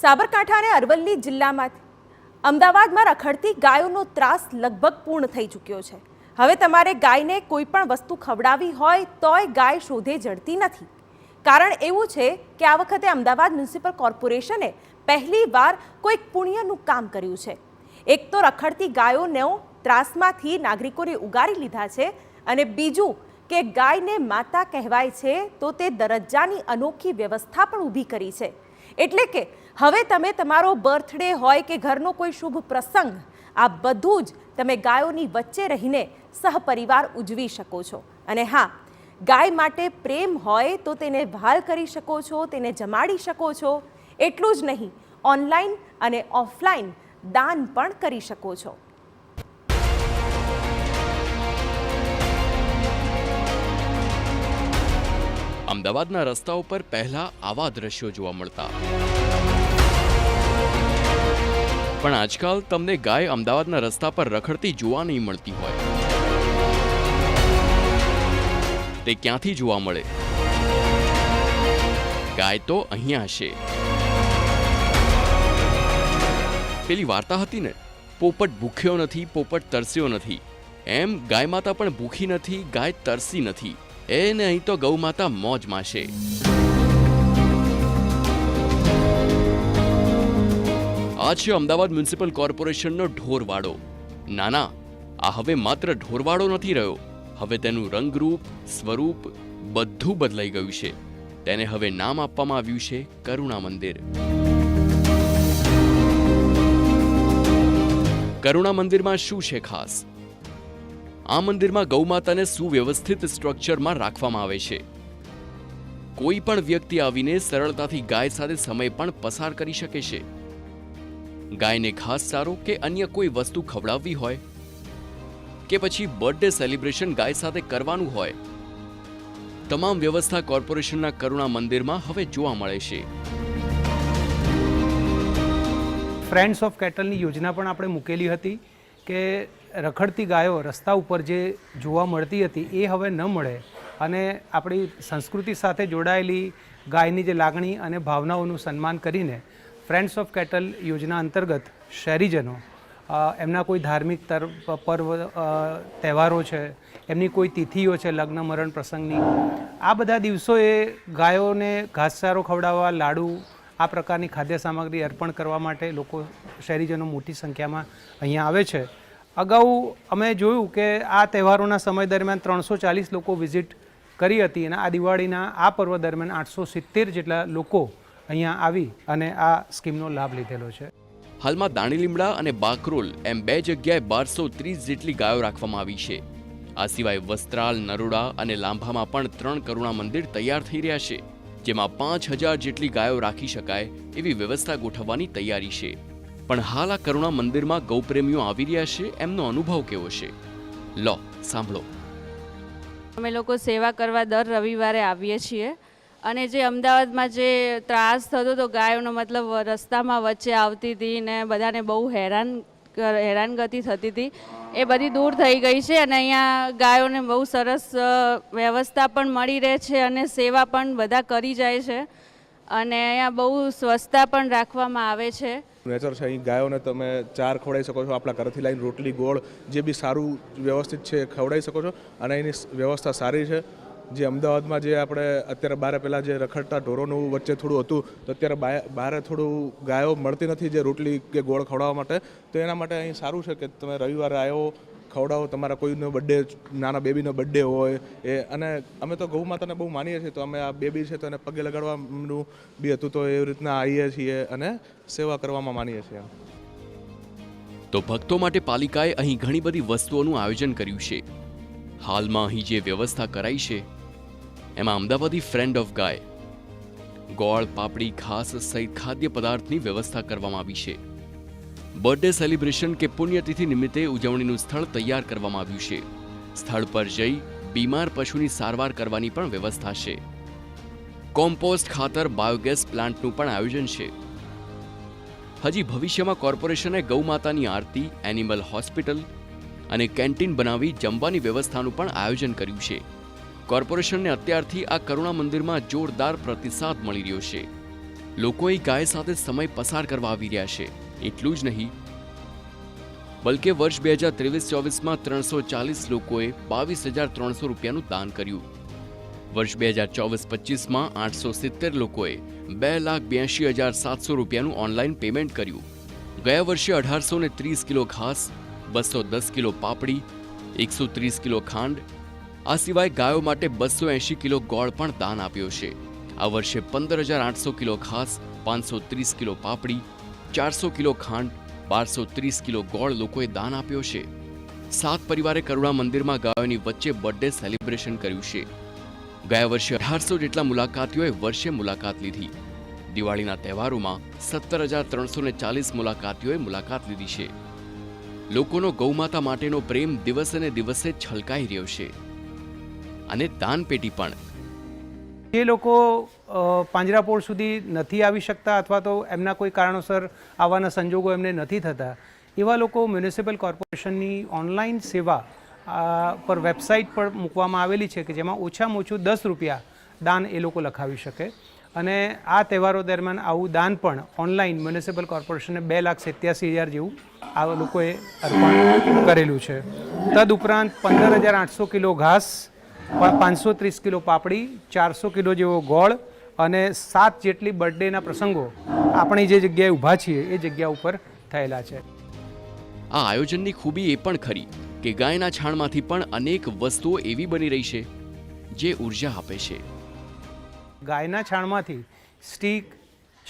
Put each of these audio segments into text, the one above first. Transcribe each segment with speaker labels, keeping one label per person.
Speaker 1: સાબરકાંઠા અને અરવલ્લી જિલ્લામાંથી અમદાવાદમાં રખડતી ગાયોનો ત્રાસ લગભગ પૂર્ણ થઈ ચૂક્યો છે. હવે તમારે ગાયને કોઈ પણ વસ્તુ ખવડાવી હોય તોય ગાય શોધે જડતી નથી. કારણ એવું છે કે આ વખતે અમદાવાદ મ્યુનિસિપલ કોર્પોરેશને પહેલી વાર કોઈક પુણ્યનું કામ કર્યું છે. એક તો રખડતી ગાયોનો ત્રાસમાંથી નાગરિકોને ઉગારી લીધા છે અને બીજું કે ગાયને માતા કહેવાય છે તો તે દરજ્જાની અનોખી વ્યવસ્થા પણ ઊભી કરી છે. એટલે કે હવે તમે તમારો બર્થડે હોય કે ઘરનો કોઈ શુભ પ્રસંગ, આ બધું જ તમે ગાયોની વચ્ચે રહીને સહપરિવાર ઉજવી શકો છો. અને હા, ગાય માટે પ્રેમ હોય તો તેને ભાલ કરી શકો છો, તેને જમાડી શકો છો. એટલું જ નહીં, ઓનલાઈન અને ઓફલાઈન દાન પણ કરી શકો છો.
Speaker 2: અમદાવાદના રસ્તાઓ પર પહેલા આવા દ્રશ્યો જોવા મળતા. પણ આજકાલ તમને ગાય અમદાવાદના રસ્તા પર રખડતી જોવા નહીં મળતી હોય. તે ક્યાંથી જોવા મળે? ગાય તો અહીંયા હશે. પેલી વાર્તા હતી ને, પોપટ ભૂખ્યો નથી, પોપટ તરસ્યો નથી. એમ ગાય માતા પણ ભૂખી નથી, ગાય તરસી નથી. એને અહીં તો ગૌ માતા છે આ છે અમદાવાદ મ્યુનિસિપલ કોર્પોરેશનનો ઢોરવાડો. ના ના આ હવે માત્ર ઢોરવાડો નથી રહ્યો. હવે તેનું રંગરૂપ, સ્વરૂપ બધું બદલાઈ ગયું છે. તેને હવે નામ આપવામાં આવ્યું છે કરુણા મંદિર. કરુણા મંદિરમાં શું છે ખાસ? આ મંદિરમાં ગૌમાતાને સુવ્યવસ્થિત સ્ટ્રક્ચરમાં રાખવામાં આવે છે. કોઈ પણ વ્યક્તિ આવીને સરળતાથી ગાય સાથે સમય પણ પસાર કરી શકે છે. ગાયને ઘાસ સારો કે અન્ય કોઈ વસ્તુ ખવડાવવી હોય? કે પછી બર્થડે સેલિબ્રેશન ગાય સાથે કરવાનું હોય? તમામ વ્યવસ્થા કોર્પોરેશનના કરુણા મંદિરમાં હવે જોવા મળે છે.
Speaker 3: ફ્રેન્ડ્સ ઓફ કેટલની યોજના પણ આપણે મૂકેલી હતી કે રખડતી ગાયો રસ્તા ઉપર જે જોવા મળતી હતી, એ હવે ન મળે. અને આપણી સંસ્કૃતિ સાથે જોડાયેલી ગાયની જે લાગણી અને ભાવનાઓનું સન્માન કરીને ફ્રેન્ડ્સ ઓફ કેટલ યોજના અંતર્ગત શહેરીજનો એમના કોઈ ધાર્મિક પર્વ તહેવારો છે, એમની કોઈ તિથિઓ છે, લગ્ન, મરણ પ્રસંગની, આ બધા દિવસોએ ગાયોને ઘાસચારો ખવડાવવા, લાડુ, આ પ્રકારની ખાદ્ય સામગ્રી અર્પણ કરવા માટે લોકો શહેરીજનો મોટી સંખ્યામાં અહીંયા આવે છે. અગાઉ અમે જોયું કે આ તહેવારોના સમય દરમિયાન ત્રણસો ચાલીસ લોકો વિઝિટ કરી હતી અને આ દિવાળીના, આ પર્વ દરમિયાન આઠસો સિત્તેર જેટલા લોકો અહીંયા આવી અને આ સ્કીમનો લાભ લીધેલો છે.
Speaker 2: હાલમાં દાણીલીમડા અને બાકરોલ એમ બે જગ્યાએ બારસો ત્રીસ જેટલી ગાયો રાખવામાં આવી છે. આ સિવાય વસ્ત્રાલ, નરોડા અને લાંભામાં પણ ત્રણ કરુણા મંદિર તૈયાર થઈ રહ્યા છે, જેમાં પાંચ હજાર જેટલી ગાયો રાખી શકાય એવી વ્યવસ્થા ગોઠવવાની તૈયારી છે. પણ હાલ આ કરુણા મંદિરમાં ગૌપ્રેમીઓ આવી રહ્યા છે, એમનો અનુભવ કેવો છે? લો, સાંભળો.
Speaker 4: અમે લોકો સેવા કરવા દર રવિવારે આવીએ છીએ અને જે અમદાવાદમાં જે ત્રાસ થતો હતો, ગાયોનો મતલબ રસ્તામાં વચ્ચે આવતી હતી ને બધાને બહુ હેરાન હેરાનગતિ થતી હતી, એ બધી દૂર થઈ ગઈ છે અને અહીંયા ગાયોને બહુ સરસ વ્યવસ્થા પણ મળી રહે છે અને સેવા પણ બધા કરી જાય છે અને અહીંયા બહુ સ્વચ્છતા પણ રાખવામાં આવે છે.
Speaker 5: નેચર છે. અહીં ગાયોને તમે ચાર ખવડાવી શકો છો. આપણા ઘરેથી લાવીને રોટલી, ગોળ, જે બી સારું વ્યવસ્થિત છે ખવડાવી શકો છો. અને એની વ્યવસ્થા સારી છે. જે અમદાવાદમાં જે આપણે અત્યારે બારે પહેલાં જે રખડતા ઢોરોનું વચ્ચે થોડું હતું, તો અત્યારે બારે થોડું ગાયો મળતી નથી જે રોટલી કે ગોળ ખવડાવવા માટે. તો એના માટે અહીં સારું છે કે તમે રવિવારે આવ્યો ખવડાવો, તમારા કોઈનો બર્થડે નાના બેબીનો બર્થડે હોય, એ અને અમે તો ગૌ માતાને બહુ માનીએ છીએ, તો અમે આ બેબી છે તો એને પગે લગાડવાનું બી હતું તો એવી રીતના આવીએ છીએ અને સેવા કરવામાં માનીએ છીએ
Speaker 2: તો ભક્તો માટે પાલિકાએ અહીં ઘણી બધી વસ્તુઓનું આયોજન કર્યું છે. હાલમાં અહીં જે વ્યવસ્થા કરાઈ છે, એમાં અમદાવાદી ફ્રેન્ડ ઓફ ગાય ગોળ, પાપડી ખાસ સહિત ખાદ્ય પદાર્થની વ્યવસ્થા કરવામાં આવી છે. બર્થડે સેલિબ્રેશન કે પુણ્યતિથિ નિમિત્તે ઉજવણીનું સ્થળ તૈયાર કરવામાં આવ્યું છે. સ્થળ પર જઈ બીમાર પશુની સારવાર કરવાની પણ વ્યવસ્થા છે. કોમ્પોસ્ટ ખાતર બાયોગેસ પ્લાન્ટનું પણ આયોજન છે. હજી ભવિષ્યમાં કોર્પોરેશને ગૌમાતાની આરતી, એનિમલ હોસ્પિટલ અને કેન્ટીન બનાવી જમવાની વ્યવસ્થાનું પણ આયોજન કર્યું છે. કોર્પોરેશનને અત્યારથી આ કરુણા મંદિરમાં જોરદાર પ્રતિસાદ મળી રહ્યો છે. લોકોએ ગાય સાથે સમય પસાર કરવા આવી રહ્યા છે. એટલું જ નહીં, બલકે વર્ષ બે હજાર ત્રેવીસ ચોવીસમાં ત્રણસો ચાલીસ લોકોએ બાવીસ હજાર ત્રણસો રૂપિયાનું દાન કર્યું. વર્ષ બે હજાર ચોવીસ પચીસમાં આઠસો સિત્તેર લોકોએ બે લાખ બ્યાસી હજાર સાતસો રૂપિયાનું ઓનલાઈન પેમેન્ટ કર્યું. ગયા વર્ષે અઢારસો ને ત્રીસ કિલો ઘાસ, બસો દસ કિલો પાપડી, એકસો ત્રીસ કિલો ખાંડ, આ સિવાય ગાયો માટે બસો એંશી કિલો ગોળ પણ દાન આપ્યો છે. આ વર્ષે પંદર હજાર આઠસો કિલો ઘાસ, પાંચસો ત્રીસ કિલો પાપડી ચારસો કિલો ખાંડ, બારસો ત્રીસ કિલો ગોળ લોકોએ દાન આપ્યો છે. સાત પરિવારે કરુણા મંદિરમાં ગાયોની વચ્ચે બર્થડે સેલિબ્રેશન કર્યું છે. ગયા વર્ષે અઢારસો જેટલા મુલાકાતીઓએ વર્ષે મુલાકાત લીધી. દિવાળીના તહેવારોમાં સત્તર હજાર ત્રણસો ને ચાલીસ મુલાકાતીઓએ મુલાકાત લીધી છે. લોકોનો ગૌમાતા માટેનો પ્રેમ દિવસે ને દિવસે છલકાઈ રહ્યો છે. અને દાનપેટી પણ.
Speaker 3: જે લોકો પાંજરાપોળ સુધી નથી આવી શકતા અથવા તો એમના કોઈ કારણોસર આવવાના સંજોગો એમને નથી થતા. એવા લોકો મ્યુનિસિપલ કોર્પોરેશનની ઓનલાઈન સેવા પર વેબસાઇટ પર મૂકવામાં આવેલી છે કે જેમાં ઓછામાં ઓછું દસ રૂપિયા દાન એ લોકો લખાવી શકે. અને આ તહેવારો દરમિયાન આવું દાન પણ ઓનલાઈન મ્યુનિસિપલ કોર્પોરેશને બે લાખ સત્યાસી હજાર જેવું આ લોકોએ અર્પણ કરેલું છે. તદ ઉપરાંત પંદર હજાર આઠસો કિલો ઘાસ પાંચસો ત્રીસ કિલો પાપડી ચારસો કિલો જેવો ગોળ અને સાત જેટલી બર્થડેના પ્રસંગો આપણે જે જગ્યાએ ઊભા છીએ એ જગ્યા ઉપર થયેલા છે.
Speaker 2: આ આયોજનની ખૂબી એ પણ ખરી કે ગાયના છાણમાંથી પણ અનેક વસ્તુઓ એવી બની રહી છે જે ઊર્જા આપે છે.
Speaker 3: ગાયના છાણમાંથી સ્ટીક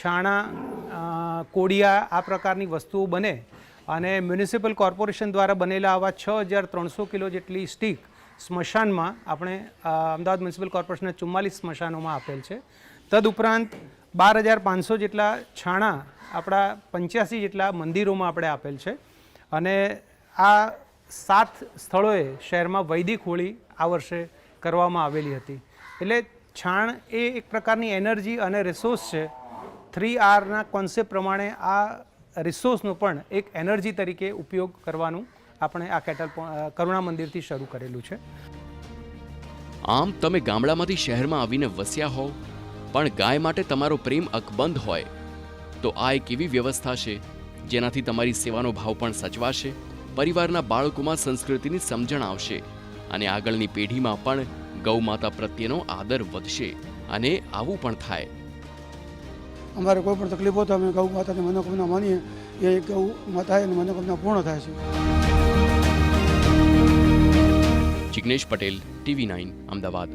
Speaker 3: છાણા કોડિયા આ પ્રકારની વસ્તુઓ બને અને મ્યુનિસિપલ કોર્પોરેશન દ્વારા બનેલા આવા છ હજાર ત્રણસો કિલો જેટલી સ્ટીક સ્મશાનમાં આપણે અમદાવાદ મ્યુનિસિપલ કોર્પોરેશનના ચુમ્માલીસ સ્મશાનોમાં આપેલ છે. તદુપરાંત બાર હજાર પાંચસો જેટલા છાણા આપણા પંચ્યાસી જેટલા મંદિરોમાં આપણે આપેલ છે. અને આ સાત સ્થળોએ શહેરમાં વૈદિક હોળી આ વર્ષે કરવામાં આવેલી હતી. એટલે છાણ એ એક પ્રકારની એનર્જી અને રિસોર્સ છે. થ્રી આરના કોન્સેપ્ટ પ્રમાણે આ રિસોર્સનો પણ એક એનર્જી તરીકે ઉપયોગ કરવાનું આપણે આ કેટલ કરુણા મંદિરથી શરૂ કરેલું છે.
Speaker 2: આમ તમે ગામડામાંથી શહેરમાં આવીને વસ્યા હોવ પણ ગાય માટે તમારો પ્રેમ અકબંધ હોય તો આ એક એવી વ્યવસ્થા છે જેનાથી તમારી સેવાનો ભાવ પણ સચવાશે પરિવારના બાળકોમાં સંસ્કૃતિની સમજણ આવશે અને આગળની પેઢીમાં પણ ગૌમાતા પ્રત્યેનો આદર વધશે અને આવું પણ થાય.
Speaker 6: અમારે કોઈ પણ તકલીફ હોય તો અમે ગૌ માતાની મનોકામના માનીએ એ ગૌ માતા મનોકામના પૂર્ણ થાય છે.
Speaker 2: Jignesh Patel TV nine Ahmedabad.